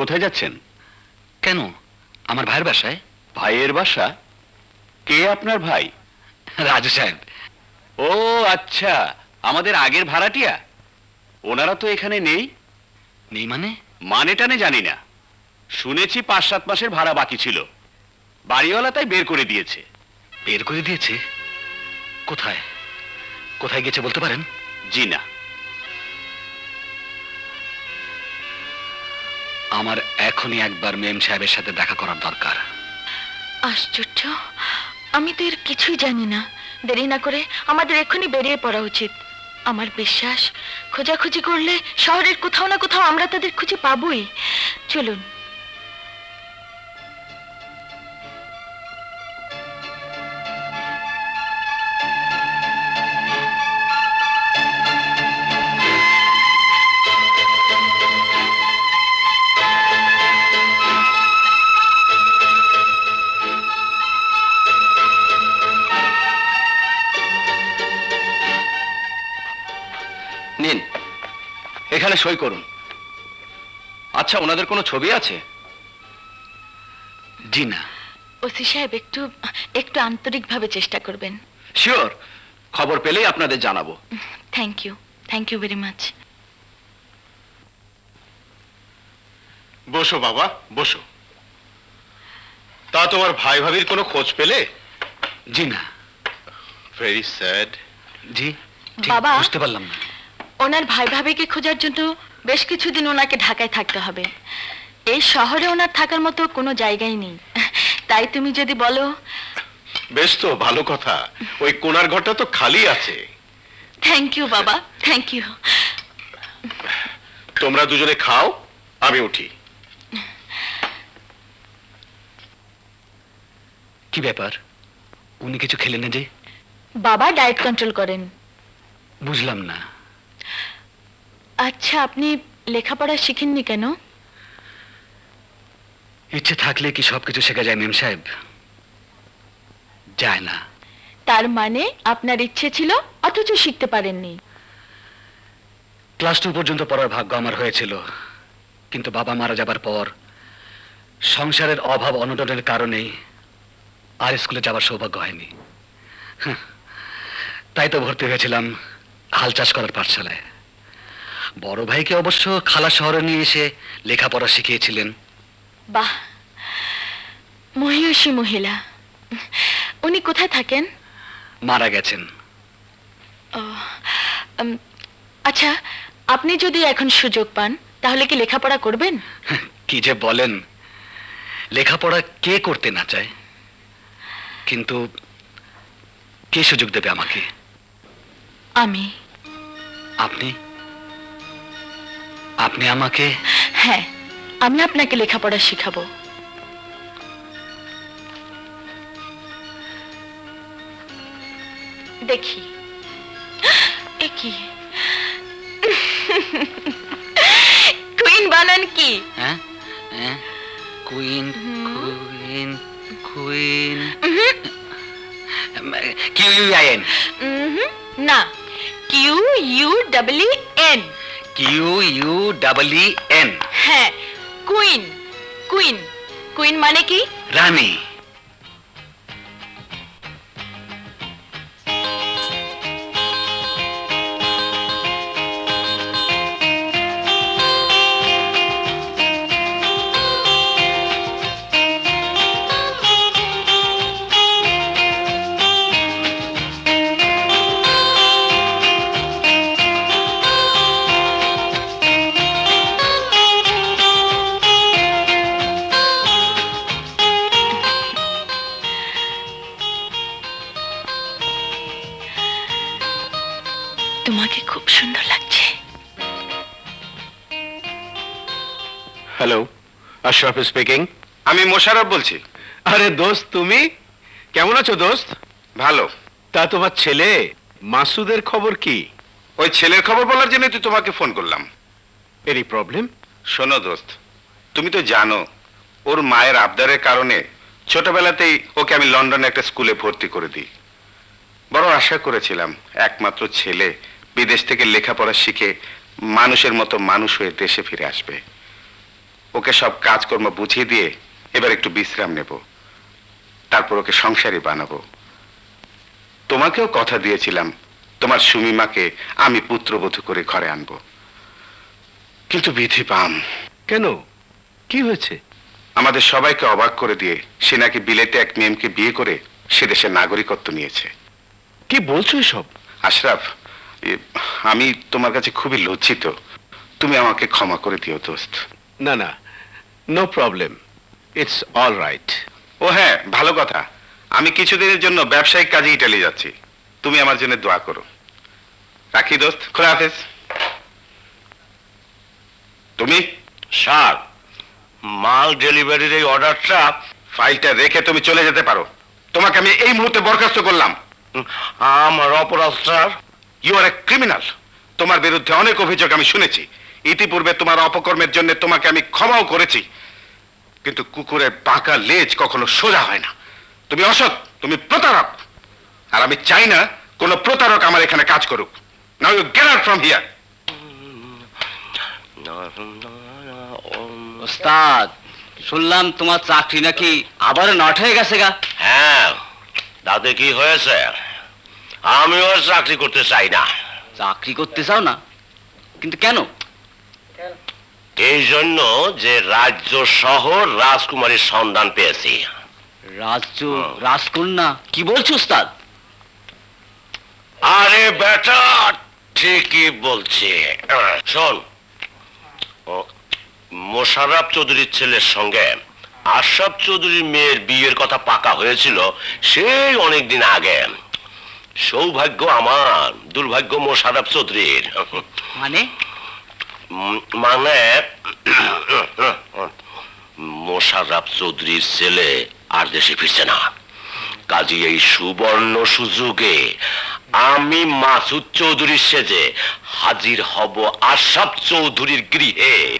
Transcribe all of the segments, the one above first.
কোথায় যাচ্ছেন? কেন? আমার ভাইয়ের বাসায়? ভাইয়ের বাসা? কে আপনার ভাই? রাজু সাহেব। ও আচ্ছা আমাদের আগের ভাড়াটিয়া? ওনারা তো এখানে নেই। নেই মানে? মানে টানে জানি না। শুনেছি পাঁচ সাত মাসের ভাড়া বাকি ছিল। বাড়িওয়ালা তাই বের করে দিয়েছে। বের করে দিয়েছে? কোথায়? কোথায় গেছে বলতে পারেন? জি না আমার এখনই একবার মেম সাহেবের সাথে দেখা করার দরকার। আশ্চর্য। আমি তো এর কিছুই জানি না। দেরি না করে আমাদের এখনই বেরিয়ে পড়া উচিত। আমার বিশ্বাস, খোঁজাখুঁজি করলে শহরের কোথাও না কোথাও আমরা তাদের খুঁজে পাবই। চলুন। এখানে সই করুন। আচ্ছা ওনাদের কোনো ছবি আছে? জি না। ওসি সাহেব একটু একটু আন্তরিকভাবে চেষ্টা করবেন। শিওর খবর পেলেই আপনাদের জানাব। Thank you thank you very much বসো বাবা বসো। তা তোমার ভাই ভাবির কোনো খোঁজ পেলে? জি না। ভেরি স্যাড জি ঠিক বাবা। বুঝতে পারলাম না। ওনার ভাই ভাবিকে খোঁজার জন্য বেশ কিছুদিন ওনাকে ঢাকায় থাকতে হবে। এই শহরে ওনার থাকার মতো কোনো জায়গাই নেই। তাই তুমি যদি বলো। বেশ তো ভালো কথা। ওই কোনার ঘরটা তো খালি আছে। থ্যাংক ইউ বাবা। থ্যাংক ইউ তোমরা দুজনে খাও আমি উঠি। কি ব্যাপার? উনি কিছু খেলেন না যে? বাবা ডায়েট কন্ট্রোল করেন। বুঝলাম না। আচ্ছা আপনি লেখাপড়া শিখেননি কেন? ইচ্ছে থাকলে কি সবকিছু শেখা যায় মেম সাহেব? যায় না। তার মানে আপনার ইচ্ছে ছিল অথচ শিখতে পারেননি? ক্লাস টু পর্যন্ত পড়ার ভাগ্য আমার হয়েছিল কিন্তু বাবা মারা যাবার পর সংসারের অভাব অনটনের কারণেই আর স্কুলে যাবার সৌভাগ্য হয়নি। হাহ, তাই তো ভর্তি হয়েছিলাম হাল চাষ করার পাঠশালায়। বড় ভাইকে অবশ্য খালা শহরে নিয়ে এসে লেখাপড়া শিখিয়েছিলেন। বাহ। মহিষী মহিলা। উনি কোথায় থাকেন? মারা গেছেন। ও, আচ্ছা আপনি যদি এখন সুযোগ পান তাহলে কি লেখাপড়া করবেন? কি যে বলেন। লেখাপড়া কে করতে না চায়? কিন্তু কে সুযোগ দেবে আমাকে? আমি। আপনি? আপনি আমাকে হ্যাঁ আমি আপনাকে লেখাপড়া শিখাবো। দেখি। এ কি? কুইন বানান কি? হ্যাঁ হ্যাঁ queen queen queen Q U I N উহুম, না Q U double N Q U double है क्वीन क्वीन क्वीन माने की? रानी। হ্যালো আশরাফ স্পিকিং আমি মোশাররফ বলছি। আরে দোস্ত তুমি? কেমন আছো দোস্ত? ভালো। তা তোমার ছেলে মাসুদের খবর কি? ওই ছেলের খবর বলার জন্য তো তোমাকে ফোন করলাম। এনি প্রবলেম শোনো দোস্ত তুমি তো জানো ওর মায়ের আবদারের কারণে ছোটবেলাতেই ওকে আমি লন্ডনে একটা স্কুলে ভর্তি করে দিই। বড় আশা করেছিলাম একমাত্র ছেলে বিদেশ থেকে লেখাপড়া শিখে মানুষের মতো মানুষ হয়ে দেশে ফিরে আসবে। ওকে সব কাজকর্ম বুঝিয়ে দিয়ে এবার একটু বিশ্রাম নেব। তারপর ওকে সংসারী বানাবো। তোমাকেও কথা দিয়েছিলাম তোমার সুমিমাকে আমি পুত্রবধূ করে ঘরে আনব। কিন্তু বিধি পাম। কেন? কি হয়েছে? আমাদের সবাইকে অবাক করে দিয়ে সে নাকি বিলেতে এক মেমকে বিয়ে করে সে দেশের নাগরিকত্ব নিয়েছে। কি বলছো সব আশরাফ আমি তোমার কাছে খুবই লজ্জিত। তুমি আমাকে ক্ষমা করে দিও দোস্ত। না না no problem it's all right ও হ্যাঁ ভালো কথা। আমি কিছুদিনের জন্য ব্যবসায়িক কাজে ইটালি যাচ্ছি। তুমি আমার জন্য দোয়া করো। রাখি দোস্ত খোলা হাফেজ। তুমি? স্যার মাল ডেলিভারির এই অর্ডারটা ফাইলটা রেখে তুমি চলে যেতে পারো। তোমাকে আমি এই মুহূর্তে বরখাস্ত করলাম। আমার অপরাধ sir. You are a criminal তোমার বিরুদ্ধে অনেক অভিযোগ আমি শুনেছি। ইতিপূর্বে তোমার অপকর্মের জন্য তোমাকে আমি ক্ষমাও করেছি। কিন্তু কুকুরের বাঁকা লেজ কখনো সোজা হয় না। তুমি অসৎ তুমি প্রতারক। আর আমি চাই না কোনো প্রতারক আমার এখানে কাজ করুক। Now you get out from here ওস্তাদ শুনলাম তোমার চাকরি নাকি আবার নট হয়ে গেছে গা। হ্যাঁ তাতে কি হয়েছে? আমিও আর চাকরি করতে চাই না। চাকরি করতে চাও না? কিন্তু কেন? এই জন্য যে রাজ্য শহর রাজকুমারীর সন্ধান পেয়েছি। রাজ্য রাজকন্যা? কি বলছো ওস্তাদ আরে বেটা ঠিকই বলছে। শোন মোশাররফ চৌধুরীর ছেলের সঙ্গে আশরাফ চৌধুরীর মেয়ের বিয়ের কথা পাকা হয়েছিল সেই অনেকদিন আগে। সৌভাগ্য আমার দুর্ভাগ্য মোশাররফ চৌধুরীর। মানে? মানে মোশাররফ চৌধুরীর ছেলে আর দেশে ফিরছে না। কাজী এই সুবর্ণ সুযোগে আমি মাসুদ চৌধুরীর সেজে হাজির হব আশাফ চৌধুরীর গৃহে।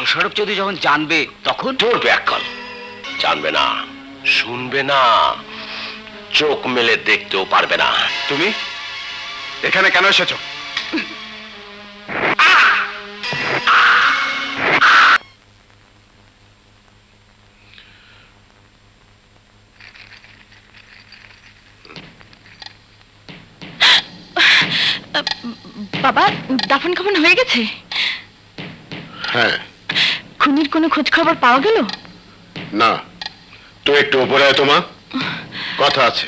মোশারফ চৌধুরী যখন জানবে তখন? তোর ব্যাকল জানবে না শুনবে না চোখ মেলে দেখতেও পারবে না। তুমি? এখানে কেন এসেছ? বাবা দাফন কাফন হয়ে গেছে? হ্যাঁ। খুনির কোনো খোঁজ খবর পাওয়া গেল? না। তুই একটু উপরে আয় তোমা কথা আছে।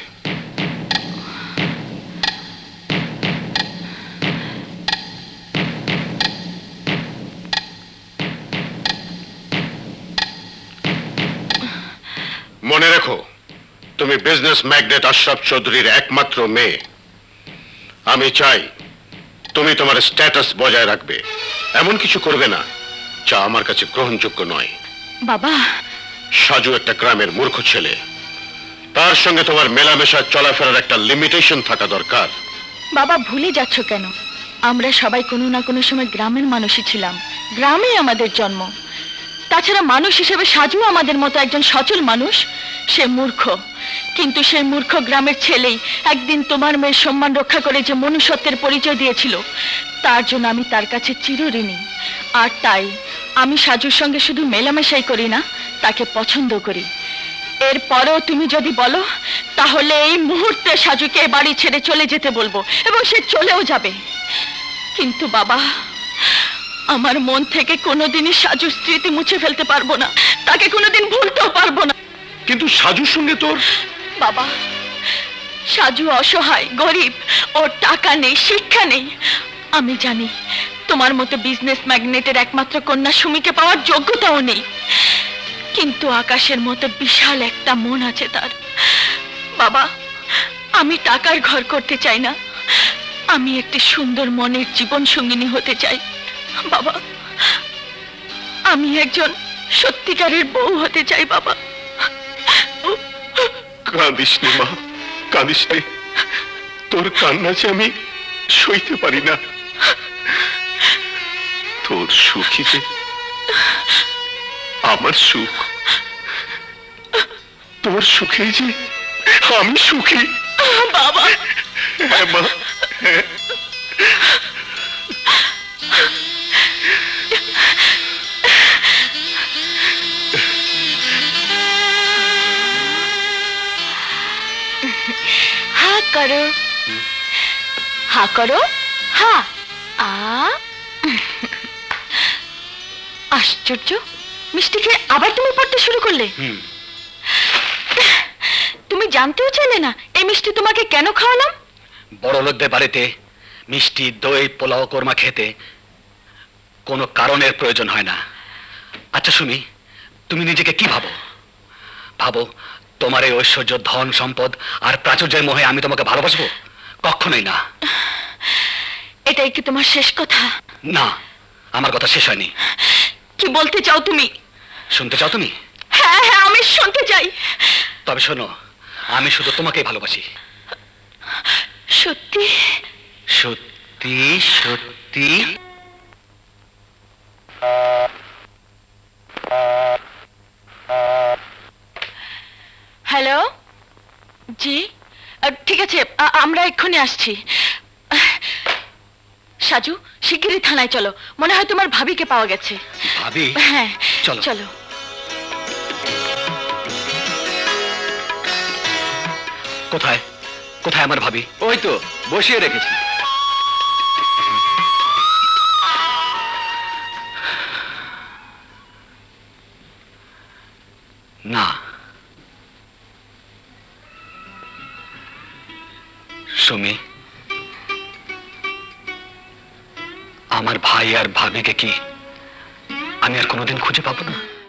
মনে রেখো তুমি বিজনেস ম্যাগনেট আশরাফ চৌধুরীর একমাত্র মেয়ে। আমি চাই তুমি তোমার স্ট্যাটাস বজায় রাখবে। এমন কিছু করবে না যা আমার কাছে গ্রহণযোগ্য নয়। বাবা। সাজু একটা গ্রামের মূর্খ ছেলে। তার সঙ্গে তোমার মেলামেশা চলাফেরার একটা লিমিটেশন থাকা দরকার। বাবা ভুলে যাচ্ছ কেন? আমরা সবাই কোনো না কোনো সময় গ্রামের মানুষই ছিলাম। গ্রামে আমাদের জন্ম। তাছাড়া মানুষ হিসেবে সাজু আমাদের মতো একজন সচল মানুষ, সে মূর্খ। কিন্তু সেই মূর্খ গ্রামের ছেলেই একদিন তোমার মেয়ের সম্মান রক্ষা করে যে মনুষ্যত্বের পরিচয় দিয়েছিল, তার জন্য আমি তার কাছে চিরঋণী। আর তাই আমি সাজুর সঙ্গে শুধু মেলামেশাই করি না, তাকে পছন্দ করি। এরপরেও তুমি যদি বলো, তাহলে এই মুহূর্তে সাজুকে বাড়ি ছেড়ে চলে যেতে বলব, এবং সে চলেও যাবে। কিন্তু বাবা আমার মন থেকে কোনোদিনই সাজুর স্মৃতি মুছে ফেলতে পারব না। তাকে কোনোদিন ভুলতেও পারব না। কিন্তু সাজুর সঙ্গে তোর বাবা সাজু অসহায় গরিব। ওর টাকা নেই শিক্ষা নেই। আমি জানি তোমার মতো বিজনেস ম্যাগনেটের একমাত্র কন্যা সুমিকে পাওয়ার যোগ্যতাও নেই। কিন্তু আকাশের মতো বিশাল একটা মন আছে তার। বাবা আমি টাকার ঘর করতে চাই না। আমি একটি সুন্দর মনের জীবন সঙ্গিনী হতে চাই। বাবা আমি একজন সত্যিকারের বউ হতে চাই বাবা। কাঁদিস নে মা কাঁদিস নে। তোর কান্না যে আমি সইতে পারি না। তোর সুখিতে আমার সুখ। তোর সুখে যে আমি সুখী। বাবা। হ্যাঁ মা হ্যাঁ। করো। হা করো। হা। আ। আশ্চর্য। মিষ্টি খেয়ে আবার তুমি পড়তে শুরু করলে। তুমি জানতেও চাইলে না এই মিষ্টি তোমাকে কেন খাওয়ালাম? বড় লোকদের বাড়িতে মিষ্টি দই পোলাও কোরমা খেতে কোনো কারণের প্রয়োজন হয় না। আচ্ছা সুমি তুমি নিজেকে কি ভাবো? ভাবো তোমার এই ঐশ্বর্য ধন সম্পদ আর প্রাচুর্যের মোহে আমি তোমাকে ভালোবাসবো? কখনোই না। এটাই কি তোমার শেষ কথা? না আমার কথা শেষ হয়নি। কি বলতে চাও তুমি? শুনতে চাও তুমি? হ্যাঁ হ্যাঁ আমি শুনতে চাই। তবে শোনো আমি শুধু তোমাকেই ভালোবাসি। সত্যি? সত্যি সত্যি? হ্যালো? জি ঠিক আছে আমরা এক্ষুনি আসছি। সাজু শিগগিরই থানায় চলো। মনে হয় তোমার ভাবিকে পাওয়া গেছে। ভাবি? হ্যাঁ চলো। চলো। কোথায়? কোথায় আমার ভাবি? ওই তো বসিয়ে রেখেছি। না। সুমি আমার ভাই আর ভাবিকে কি আমি আর কোনোদিন খুঁজে পাবো না?